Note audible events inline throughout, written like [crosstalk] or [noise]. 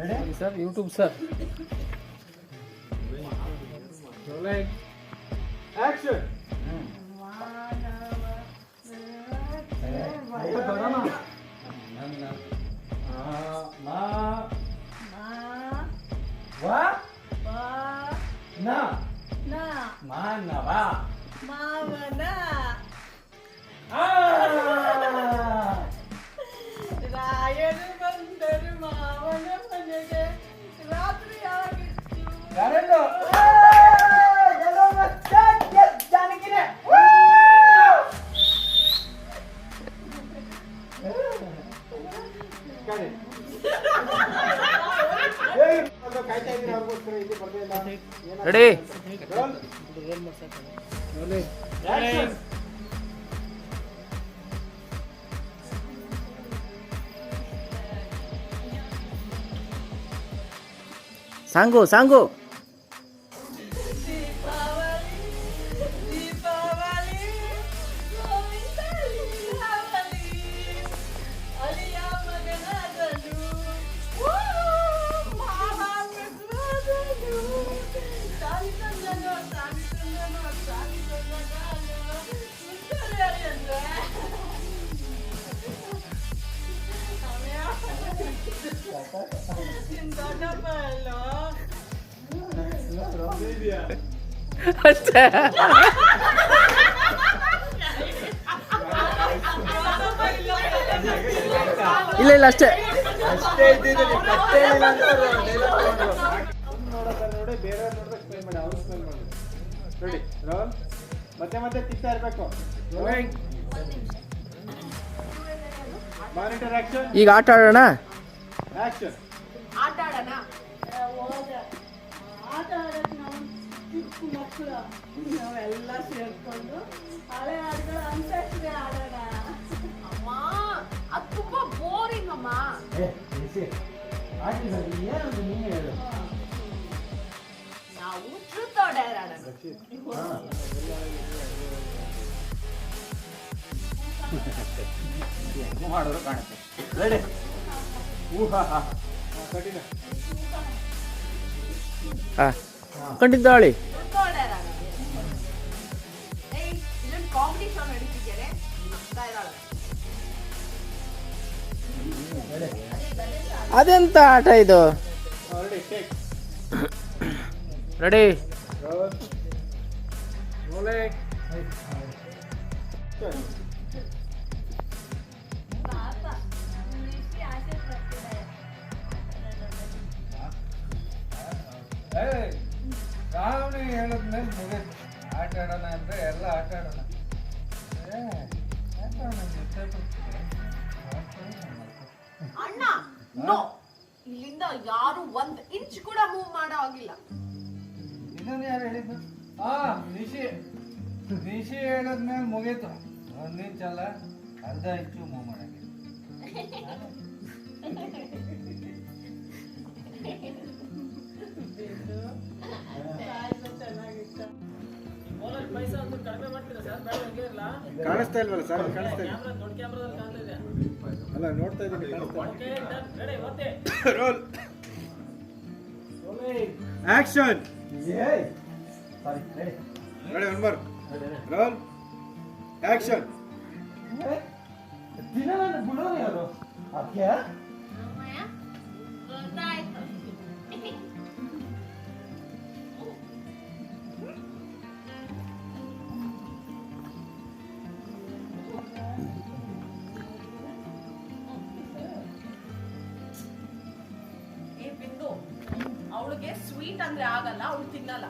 Ready sir YouTube sir action ಮಾ ಬರ್ಲಿಲ್ಲ ready. Song song ಅಷ್ಟೇ [laughs] ಇಲ್ಲ ಇಲ್ಲ ಅಷ್ಟೇ. ಅಷ್ಟೇ ಕತ್ತೆ ಇಲ್ಲ ಅಂತ ನೋಡೋದನ್ನ ನೋಡಿ ಬೇರೆ ನೋಡಿದ್ರೆ ಮಾಡಿ ಅವ್ರು ಮಾಡಿ. ರೆಡಿ ರೋಲ್ ಮತ್ತೆ ಮತ್ತೆ ಇರಬೇಕು. ಮಾನಿಟರ್ ಆಕ್ಷನ್ ಈಗ ಆಟ ಆಡೋಣ? ಆಕ್ಷನ್ ಆಡೋಣ ಆಟ ಆಡೋಕೆ ನಾವು ಚಿಕ್ಕ ಮಕ್ಕಳು ನಾವೆಲ್ಲ ಸೇರ್ಕೊಂಡು ಹಳೆ ಆಟಗಳು ಅಂತ್ಯಾಕ್ಷರಿ ಆಡೋಣ ಅಮ್ಮ ಅದು ತುಂಬಾ ಬೋರಿಂಗ್ ಅಮ್ಮ ನಾವು ಟ್ರೂತ್ ಆರ್ ಡೇರ್ ಆಡೋಣ ಮಾಡಿದ್ರು ಕಾಣುತ್ತೆ ಊಹಾ ಹಾಂ. ಕಂಡಿದ್ದಾಳಿ ಅದೆಂತ ಆಟ ಇದು? ರೆಡಿ. ರಾವಣ ಹೇಳಿದ್ಮೇಲೆ ಮುಗೀತು ಆಟ ಆಡೋಣ ಅಂದ್ರೆ ಎಲ್ಲ ಆಟ ಆಡೋಣ. ಅಣ್ಣ ನೋ. ಇಲ್ಲಿಂದ ಯಾರು ಒಂದ್ ಇಂಚ್ ಕೂಡ ಮೂವ್ ಮಾಡೋ ಆಗಿಲ್ಲ ಇದನ್ನ ಯಾರು ಹೇಳಿದ್ದು? ಆ ನಿಶಿ. ನಿಶಿ ಹೇಳಿದ್ಮೇಲೆ ಮುಗೀತು. ಒಂದ್ ಇಂಚ್ ಅಲ್ಲ ಅರ್ಧ ಇಂಚು ಮೂವ್ [laughs] ಮಾಡಕ್ಕೆ ಕಾಣಿಸ್ತಾ ಇಲ್ವಲ್ಲ ಸರ್? ಕಾಣಿಸ್ತಾ ಇಲ್ಲ. ಅಲ್ಲ ನೋಡ್ತಾ ಇದ್ದೀನಿ ಕಾಣಿಸ್ತಾ roll action ready one more roll action ಏ ಸ್ವೀಟ್ ಅಂದ್ರೆ ಆಗಲ್ಲ ಅವ್ಳು ತಿನ್ನಲ್ಲ.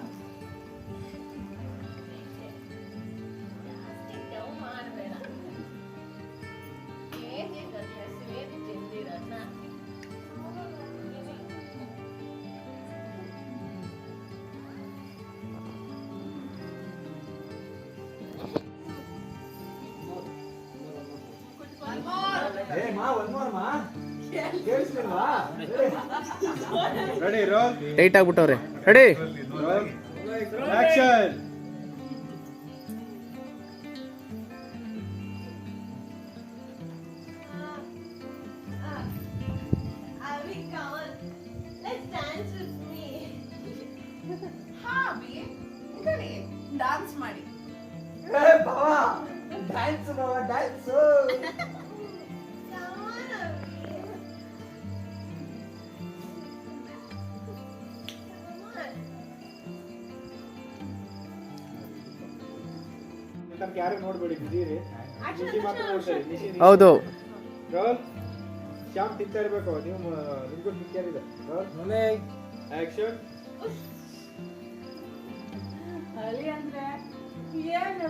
ಏ ಮಾ ಒಂದ್ ಕೇಳಿಸ್ಲಿಲ್ವಾ ರೆಡಿ ರೋಲ್ ಟೈಟ್ ಆಗ್ಬಿಟ್ಟವ್ರೆ. ರೆಡಿ ಆಕ್ಷನ್ ಡ್ಯಾನ್ಸ್ ಮಾಡಿ ಡ್ಯಾನ್ಸ್ ಡ್ಯಾನ್ಸ್ ಯಾರು ನೋಡ್ಬೇಡಿ ಬಿದ್ದೀರಿ ನಿಶಿ ಮಾತ್ರ ನೋಡ್ತಾರೆ ನಿಶಿ ಹೌದು. ರೋಲ್ ಶ್ಯಾಮ್ ತಿಂತಾ ಇರ್ಬೇಕು ನೀವು ಮ- ನಿಮ್ಗೂ ತಿಂತಾರಿದೆ ರೋಲ್ ಆಕ್ಷನ್ ಅಲ್ಲಿ ಅಂದ್ರೆ ಏನು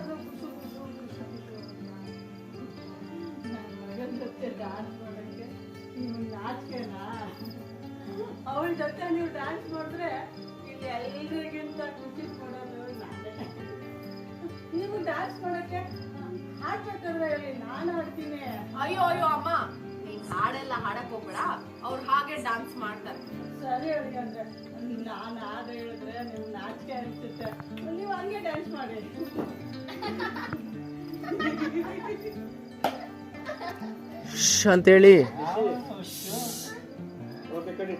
ಜೊತೆ ಡಾನ್ಸ್ ಮಾಡಕ್ಕೆ ನೀವು ನಾಚಿಕೆನಾ? ಅವಳ ಜೊತೆ ನೀವು ಡಾನ್ಸ್ ಮಾಡಿದ್ರೆ ಇಲ್ಲಿ ಎಲ್ರಿಗಿಂತ ಹಾಡ್ಬೇಕಾದ್ರೆ ನಾನು ಹಾಡ್ತೀನಿ. ಅಯ್ಯೋ ಅಯ್ಯೋ ಅಮ್ಮ. ನೀನ್ ಹಾಡೆಲ್ಲ ಹಾಡಕ್ ಹೋಗ್ಬೇಡ. ಅವ್ರು ಹಾಗೆ ಡಾನ್ಸ್ ಮಾಡ್ತಾರೆ. ಸರಿ ಅಂದ್ರೆ ನಾನು ಹಾಡು ಹೇಳಿದ್ರೆ ನೀವು ನಾಚಿಕೆ ಅನಿಸುತ್ತೆ. ನೀವು ಹಂಗೆ ಡ್ಯಾನ್ಸ್ ಮಾಡಿ. ಶ್ ಅಂತೇಳಿ. ಮೊದ್ಲೇ ಕಡಿ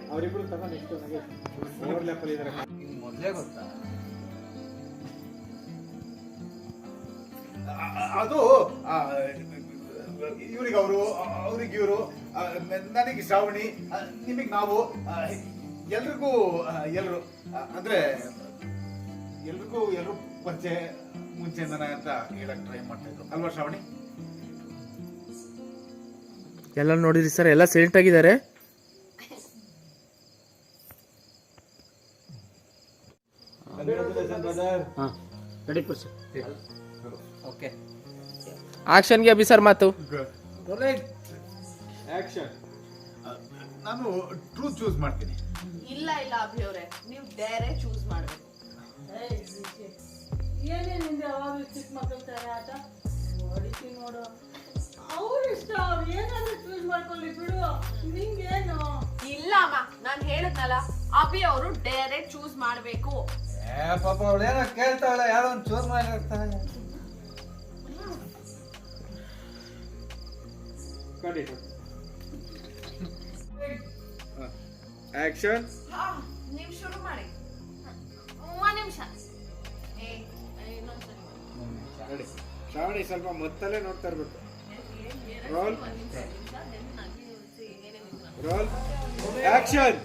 ಅದು ಇವ್ರಿಗೆ ಅವರು ಅವ್ರಿಗೆ ಇವರು ನನಗೆ ಶ್ರಾವಣಿ ನಿಮಗೆ ನಾವು ಎಲ್ರಿಗೂ ಎಲ್ಲರೂ ಅಂದ್ರೆ ಎಲ್ರಿಗೂ ಎಲ್ಲರೂ ಪರಿಚಯ ಮುಂಚೆಯಿಂದನೇ ಅಂತ ಹೇಳಕ್ ಟ್ರೈ ಮಾಡ್ತಾ ಇದ್ರು. ಅಲ್ವಾ ಶ್ರಾವಣಿ? ಎಲ್ಲ ನೋಡಿದ್ರಿ ಸರ್ ಎಲ್ಲ ಸೈಲೆಂಟ್ ಆಗಿದ್ದಾರೆ. ಹಾಂ. ರೆಡಿ ಸರ್ ಆಕ್ಷನ್ಗೆ ಅಭಿ ಸರ್ ಮಾತು ಆಕ್ಷನ್ ನಾನು ಟ್ರೂತ್ ಚೂಸ್ ಮಾಡ್ತೀನಿ. ಇಲ್ಲ ಇಲ್ಲ ಅಭಿ ಅವರೇ. ನೀವು ಡೇರೆ ಚೂಸ್ ಮಾಡ್ಬೇಕು. ಏನೇನಿಂದ ಯಾವಾಗಲೂ ಚಿಕ್ಕ ಮಕ್ಕಳ ತರ ಆಟ? ಹೊಡಿತಿ ನೋಡು. ಅವ್ರ ಇಷ್ಟ ಅವ್ರು ಏನಾದ್ರೂ ಚೂಸ್ ಮಾಡ್ಕೊಳ್ಳಿ ಬಿಡು. ನಿಂಗೇನು? ಇಲ್ಲ ಅಮ್ಮ. ನಾನು ಹೇಳದ್ನಲ್ಲ ಅಭಿ ಅವರು ಡೇರೆ ಚೂಸ್ ಮಾಡಬೇಕು. ಏ ಪಾಪ ಅವಳೇನೋ ಕೇಳ್ತಾಳೆ ಯಾರೋ ಒಂದು ಚೂರ್ ಮಾಡಿರ್ತಾಳೆ. ಕಡಿ ಆಕ್ಷನ್ ಹಾ ನೀವ್ ಶುರು ಮಾಡಿ ಒಂದ್ ನಿಮಿಷ ಏ ಮಾಡಿ. ಶ್ರಾವಣಿ ಸ್ವಲ್ಪ ಮೊತ್ತಲೇ ನೋಡ್ತಾ ಇರ್ಬೇಕು ರೋಲ್ ರೋಲ್ ಆಕ್ಷನ್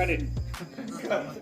ಕಡಿ ರೋಸ್